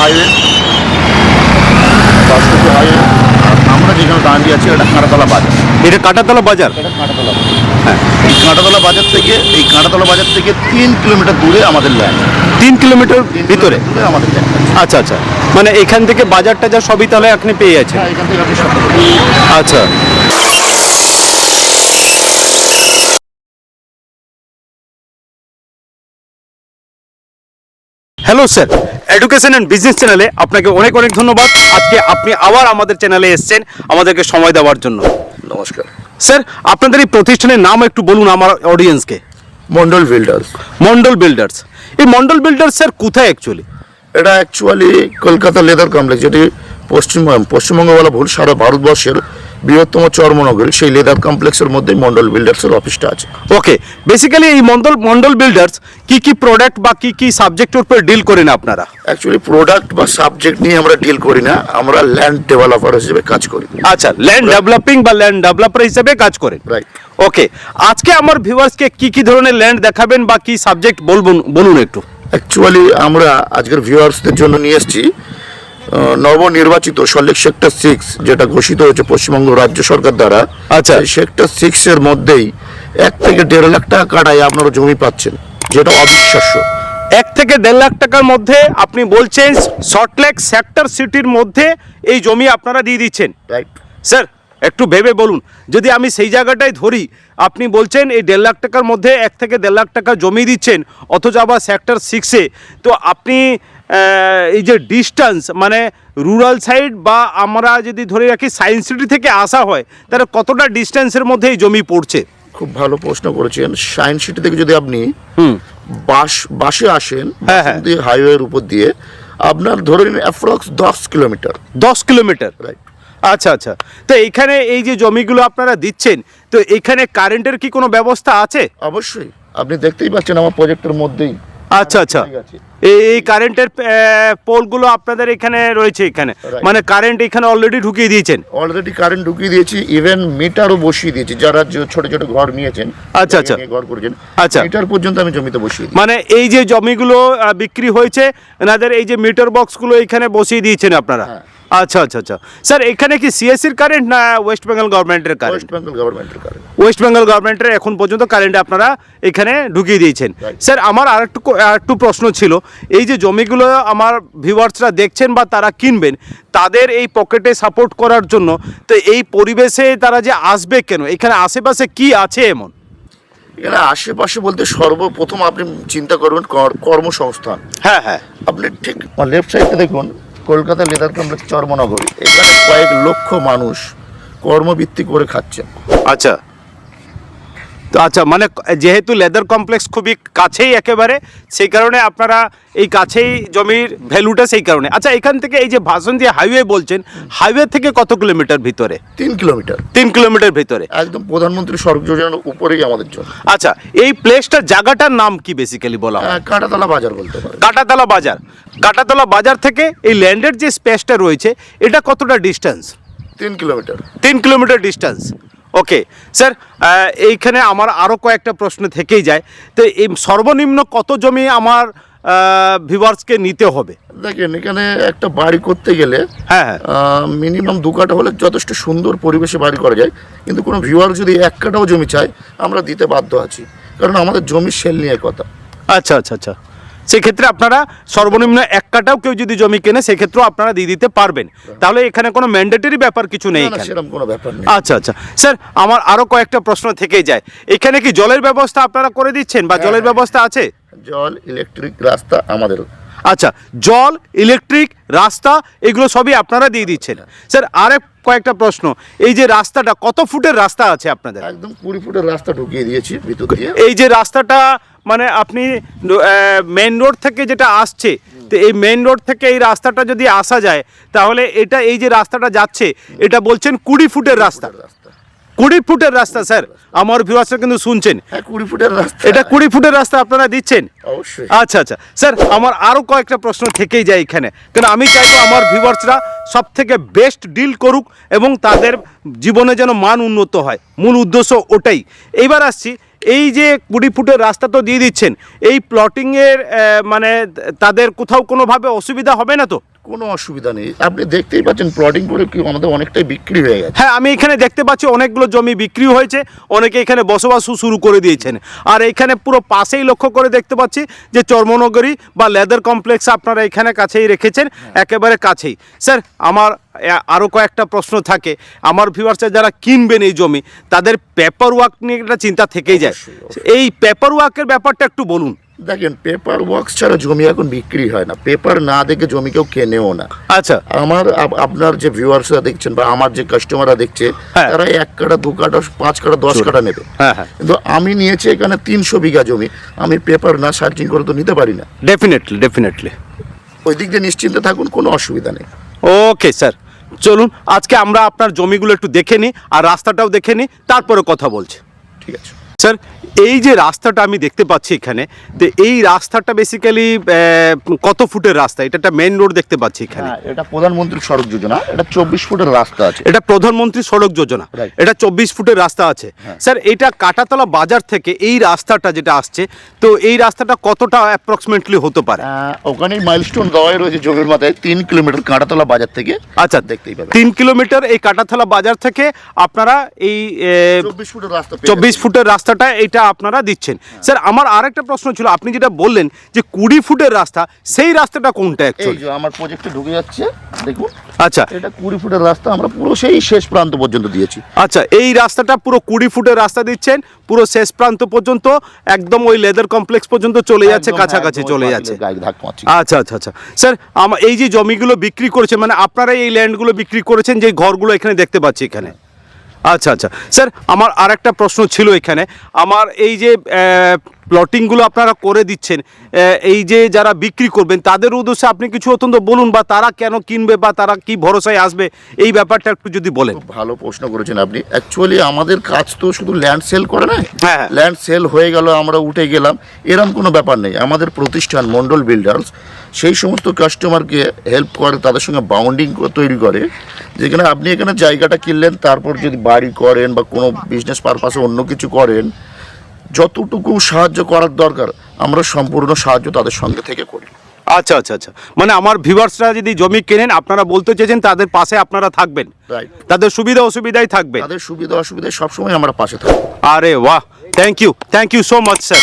Highway বাসন্তী highway আমরা যেখানে দাঁড়িয়ে আছি এটা কাঁটাতলা বাজার। এটা কাটাতলা বাজার? এটা কাঁটাতলা বাজার। হ্যাঁ। এই কাঁটাতলা বাজার থেকে এই কাঁটাতলা বাজার থেকে তিন কিলোমিটার দূরে আমাদের ল্যান্ড তিন কিলোমিটার ভিতরে? দূরে আমাদের ল্যান্ড আচ্ছা আচ্ছা। মানে এখান থেকে বাজারটা যা সবই তাহলে আপনি পেয়ে যাচ্ছেন হ্যাঁ এখান থেকে আপনি আচ্ছা। Hello sir education and business চ্যানেলে আপনাকে অনেক অনেক ধন্যবাদ। আজকে আপনি আবার আমাদের চ্যানেলে এসেছেন আমাদেরকে সময় দেওয়ার জন্য। নমস্কার। স্যার আপনাদের এই প্রতিষ্ঠানের নাম একটু বলুন আমার অডিয়েন্সকে মন্ডল বিল্ডার্স মন্ডল বিল্ডার্স এই মন্ডল বিল্ডার্স স্যার কোথায় অ্যাকচুয়ালি এটা অ্যাকচুয়ালি কলকাতা লেদার কমপ্লেক্স যেটি পশ্চিমবঙ্গ পশ্চিমবঙ্গ বলা ভুল সারা ভারতবর্ষের বৃহত্তম চর্মনগরী সেই লেদার কমপ্লেক্সের মধ্যে মন্ডল বিল্ডার্সের অফিসটা আছে। ওকে বেসিক্যালি এই মন্ডল মন্ডল বিল্ডার্স কি কি প্রোডাক্ট বা কি কি সাবজেক্টের উপর ডিল করেন আপনারা? অ্যাকচুয়ালি প্রোডাক্ট বা সাবজেক্ট নিয়ে আমরা ডিল করি না আমরা ল্যান্ড ডেভেলপার হিসেবে কাজ করি। আচ্ছা ল্যান্ড ডেভেলপিং বা ল্যান্ড ডেভেলপার হিসেবে কাজ করেন। রাইট ওকে আজকে আমার ভিউয়ার্সকে কি কি ধরনের ল্যান্ড দেখাবেন বা কি সাবজেক্ট বলবুন বলুন একটু। অ্যাকচুয়ালি আমরা আজকের ভিউয়ার্সদের জন্য নিয়ে এসেছি নবনির্বাচিত সল্লেক সেক্টর সিক্স যেটা ঘোষিত হয়েছে পশ্চিমবঙ্গ রাজ্য সরকার দ্বারা আচ্ছা। সেক্টর সিক্স এর মধ্যেই এক থেকে দেড় লাখ টাকা কাটায় আপনারা জমি পাচ্ছেন যেটা অবিশ্বাস্য। এক থেকে দেড় লাখ টাকার মধ্যে আপনি বলছেন সল্টলেক সেক্টর সিটির মধ্যে এই জমি আপনারা দিয়ে দিচ্ছেন। রাইট স্যার একটু ভেবে বলুন যদি আমি সেই জায়গাটাই ধরি আপনি বলছেন এই দেড় লাখ টাকার মধ্যে এক থেকে দেড় লাখ টাকা জমি দিচ্ছেন অথচ আবার সেক্টর সিক্সে তো আপনি এই যে ডিস্টেন্স মানে রুরাল সাইড বা আমরা যদি ধরে রাখি সায়েন্স সিটি থেকে আসা হয় তাহলে কতটা ডিস্টেন্সের মধ্যে এই জমি পড়ছে? খুব ভালো প্রশ্ন করেছেন। সায়েন্স সিটি থেকে যদি আপনি হুম। বাস বাসে আসেন হ্যাঁ, হ্যাঁ। হাইওয়ের উপর দিয়ে আপনার ধরে নিন অ্যাপ্রক্স দশ কিলোমিটার দশ কিলোমিটার রাইট আচ্ছা আচ্ছা। তো এইখানে এই যে জমিগুলো আপনারা দিচ্ছেন তো এখানে কারেন্টের কি কোনো ব্যবস্থা আছে? অবশ্যই। আপনি দেখতেই পাচ্ছেন আমার প্রজেক্টের মধ্যেই আচ্ছা আচ্ছা। এই কারেন্টের পোলগুলো আপনাদের এখানে রয়েছে এখানে মানে কারেন্ট এখানে অলরেডি ঢুকিয়ে দিয়েছেন অলরেডি কারেন্ট ঢুকিয়ে দিয়েছি ইভেন মিটারও বসিয়ে দিয়েছি যারা ছোট ছোট ঘর নিয়েছেন আচ্ছা, আচ্ছা। ঘর করেছেন আচ্ছা। মিটার পর্যন্ত আমি জমিতে বসিয়ে মানে এই যে জমিগুলো বিক্রি হয়েছে এনাদের এই যে মিটার বক্সগুলো এখানে বসিয়ে দিয়েছেন আপনারা হ্যাঁ। আচ্ছা আচ্ছা আচ্ছা। স্যার এখানে কি সিএসসির কারেন্ট না ওয়েস্ট বেঙ্গল গভর্নমেন্টের কারেন্ট ওয়েস্ট বেঙ্গল গভর্নমেন্টের কারেন্ট ওয়েস্ট বেঙ্গল গভর্নমেন্টের এখন পর্যন্ত কারেন্ট আপনারা এখানে ঢুকিয়ে দিয়েছেন। স্যার আমার আর একটু একটু প্রশ্ন ছিল এই যে জমিগুলো আমার ভিউয়ার্সরা দেখছেন বা তারা কিনবেন তাদের এই পকেটে সাপোর্ট করার জন্য তো এই পরিবেশে তারা যে আসবে কেন? এখানে আশেপাশে কি আছে এমন? এখানে আশেপাশে বলতে সর্বপ্রথম আপনি চিন্তা করবেন কর্মসংস্থান। হ্যাঁ হ্যাঁ। আপনি ঠিক লেফট সাইডে দেখুন কলকাতা লেদার কমপ্লেক্স চর্মনগর। এখানে কয়েক লক্ষ মানুষ কর্মভিত্তি করে খাচ্ছেন। আচ্ছা তো আচ্ছা মানে যেহেতু লেদার কমপ্লেক্স খুবই কাছেই একেবারে সেই কারণে আপনারা এই কাছেই জমির ভ্যালুটা সেই কারণে। আচ্ছা এখান থেকে এই যে ভাষণ দিয়ে হাইওয়ে বলছেন হাইওয়ে থেকে কত কিলোমিটার ভিতরে? তিন কিলোমিটার। তিন কিলোমিটার ভিতরে। একদম প্রধানমন্ত্রী সড়ক যোজনার উপরেই আমাদের জন্য আচ্ছা এই প্লেসটার জায়গাটার নাম কি বেসিক্যালি বলা হয়? কাঁটাতলা বাজার বলতে পারেন। কাটাতলা বাজার। কাটাতলা বাজার থেকে এই ল্যান্ডের যে স্পেসটা রয়েছে এটা কতটা ডিস্টেন্স তিন কিলোমিটার। তিন কিলোমিটার ডিস্টেন্স ওকে। স্যার এইখানে আমার আরও কয়েকটা প্রশ্ন থেকেই যায়। তো এই সর্বনিম্ন কত জমি আমার ভিভার্সকে নিতে হবে? দেখেন এখানে একটা বাড়ি করতে গেলে হ্যাঁ হ্যাঁ। মিনিমাম দু কাঠা হলে যথেষ্ট সুন্দর পরিবেশে বাড়ি করা যায়। কিন্তু কোনো ভিউয়ার যদি এক কাঠাও জমি চায় আমরা দিতে বাধ্য আছি। কারণ আমাদের জমি সেল নিয়ে কথা। আচ্ছা আচ্ছা আচ্ছা। সেক্ষেত্রে আপনারা সর্বনিম্ন এক কাটাও কেউ যদি জমি কেনে সেক্ষেত্রেও আপনারা দিয়ে দিতে পারবেন। তাহলে এখানে কোনো ম্যান্ডেটরি ব্যাপার কিছু নেই সেরকম কোনো ব্যাপার নেই। আচ্ছা আচ্ছা। স্যার আমার আরও কয়েকটা প্রশ্ন থেকেই যায়। এখানে কি জলের ব্যবস্থা আপনারা করে দিচ্ছেন বা জলের ব্যবস্থা আছে? জল ইলেকট্রিক রাস্তা আমাদের আচ্ছা জল ইলেকট্রিক রাস্তা এগুলো সবই আপনারা দিয়ে দিচ্ছেন। স্যার আরেক কয়েকটা প্রশ্ন। এই যে রাস্তাটা কত ফুটের রাস্তা আছে আপনাদের? একদম কুড়ি ফুটের রাস্তা ঢুকিয়ে দিয়েছি ভিতর দিয়ে। এই যে রাস্তাটা মানে আপনি মেন রোড থেকে যেটা আসছে তো এই মেন রোড থেকে এই রাস্তাটা যদি আসা যায় তাহলে এটা এই যে রাস্তাটা যাচ্ছে এটা বলছেন কুড়ি ফুটের রাস্তা। কুড়ি ফুটের রাস্তা স্যার। আমার ভিউয়ার্সরা কিন্তু শুনছেন। হ্যাঁ কুড়ি ফুটের রাস্তা। এটা কুড়ি ফুটের রাস্তা আপনারা দিচ্ছেন? অবশ্যই। আচ্ছা আচ্ছা। স্যার আমার আরও কয়েকটা প্রশ্ন থেকেই যায় এখানে। কেন আমি চাইব আমার ভিউয়ার্সরা সব থেকে বেস্ট ডিল করুক এবং তাদের জীবনে যেন মান উন্নত হয়। মূল উদ্দেশ্য ওটাই। এইবার আসছি এই যে কুড়ি ফুটের রাস্তা তো দিয়ে দিচ্ছেন এই প্লটিংয়ের মানে তাদের কোথাও কোনোভাবে অসুবিধা হবে না তো? কোনো অসুবিধা নেই। আপনি দেখতেই পাচ্ছেন প্লটিং করে কি আমাদের অনেকটাই বিক্রি হয়ে গেছে। হ্যাঁ আমি এখানে দেখতে পাচ্ছি অনেকগুলো জমি বিক্রি হয়েছে অনেকে এখানে বসবাসও শুরু করে দিয়েছেন। আর এখানে পুরো পাশেই লক্ষ্য করে দেখতে পাচ্ছি যে চর্মনগরী বা লেদার কমপ্লেক্স আপনারা এখানে কাছেই রেখেছেন একেবারে কাছেই। স্যার আমার আরও কয়েকটা প্রশ্ন থাকে। আমার ভিউয়ার্সে যারা কিনবেন এই জমি তাদের পেপার ওয়ার্ক নিয়ে একটা চিন্তা থেকেই যায়। এই পেপার ওয়ার্কের ব্যাপারটা একটু বলুন। দেখেন পেপার ওয়ার্কস ছাড়া জমি এখন বিক্রি হয় না। পেপার না দেখে জমি কেউ কেনেও না। আচ্ছা। আমার আপনার যে ভিউয়ার্সরা দেখছেন বা আমার যে কাস্টমাররা দেখছে হ্যাঁ। তারা এক কাটা দু কাটা পাঁচ কাটা দশ কাটা নেবে। হ্যাঁ হ্যাঁ। কিন্তু আমি নিয়েছি এখানে তিনশো বিঘা জমি। আমি পেপার না সার্চিং করে তো নিতে পারি না। ডেফিনেটলি ডেফিনেটলি ওই দিক দিয়ে নিশ্চিন্তে থাকুন কোনো অসুবিধা নেই। Okay, sir. চলুন, আজকে আমরা আপনার জমিগুলো একটু দেখে নিই আর রাস্তাটাও দেখে নিই, তারপরে কথা বলছি। ঠিক আছে। স্যার এই যে রাস্তাটা আমি দেখতে পাচ্ছি এখানে তো এই রাস্তাটা বেসিক্যালি কত ফুটের রাস্তা? এটা একটা মেইন রোড দেখতে পাচ্ছি এখানে। হ্যাঁ এটা প্রধানমন্ত্রী সড়ক যোজনা এটা চব্বিশ ফুটের রাস্তা আছে। এটা প্রধানমন্ত্রী সড়ক যোজনা এটা চব্বিশ ফুটের রাস্তা আছে। স্যার এটা কাটাতলা বাজার থেকে এই রাস্তাটা যেটা আসছে তো এই রাস্তাটা কতটা অ্যাপ্রক্সিমেটলি হতে পারে? ওখানে মাইলস্টোন দেওয়াই রয়েছে জমির মাথায় তিন কিলোমিটার কাটাতলা বাজার থেকে আচ্ছা দেখতেই পাবেন। তিন কিলোমিটার এই কাটাতলা বাজার থেকে আপনারা এই চব্বিশ ফুটের রাস্তা চব্বিশ ফুটের রাস্তাটা এটা আপনারা দিচ্ছেন। স্যার আমার আরেকটা প্রশ্ন ছিল আপনি যেটা বললেন যে কুড়ি ফুটের রাস্তা সেই রাস্তাটা কোনটা অ্যাকচুয়ালি আমার প্রজেক্টে ঢুকে যাচ্ছে দেখুন। আচ্ছা। এটা কুড়ি ফুটের রাস্তা আমরা পুরো সেই শেষ প্রান্ত পর্যন্ত দিয়েছি। আচ্ছা এই রাস্তাটা পুরো কুড়ি ফুটের রাস্তা দিচ্ছেন পুরো শেষ প্রান্ত পর্যন্ত একদম ওই লেদার কমপ্লেক্স পর্যন্ত চলে যাচ্ছে কাছাকাছি চলে যাচ্ছে। আচ্ছা আচ্ছা আচ্ছা। স্যার আমার এই যে জমিগুলো বিক্রি করেছেন মানে আপনারা এই ল্যান্ডগুলো বিক্রি করেছেন যে ঘরগুলো এখানে দেখতে পাচ্ছি এখানে। আচ্ছা আচ্ছা। স্যার আমার আর একটা প্রশ্ন ছিল এখানে। আমার এই যে প্লটিংগুলো আপনারা করে দিচ্ছেন এই যে যারা বিক্রি করবেন তাদের উদ্দেশ্যে আপনি কিছু অত্যন্ত বলুন বা তারা কেন কিনবে বা তারা কি ভরসায় আসবে এই ব্যাপারটা একটু যদি বলেন। ভালো প্রশ্ন করেছেন আপনি। অ্যাকচুয়ালি আমাদের কাজ তো শুধু ল্যান্ড সেল করে না হ্যাঁ। ল্যান্ড সেল হয়ে গেল আমরা উঠে গেলাম এরকম কোনো ব্যাপার নেই। আমাদের প্রতিষ্ঠান মন্ডল বিল্ডার্স সেই সমস্ত কাস্টমারকে হেল্প করে তাদের সঙ্গে বাউন্ডিং তৈরি করে যেখানে আপনি এখানে জায়গাটা কিনলেন তারপর যদি বাড়ি করেন বা কোনো বিজনেস পারপাসে অন্য কিছু করেন যতটুকু সাহায্য করার দরকার আমরা সম্পূর্ণ সাহায্য তাদের সঙ্গে থেকে করি। আচ্ছা আচ্ছা আচ্ছা। মানে আমার ভিভার্সরা যদি জমি কেনেন আপনারা বলতে চেয়েছেন তাদের পাশে আপনারা থাকবেন। রাইট তাদের সুবিধা অসুবিধাই থাকবে। তাদের সুবিধা অসুবিধায় সবসময় আমরা পাশে থাকব। আরে বাহ! Thank you thank you so much sir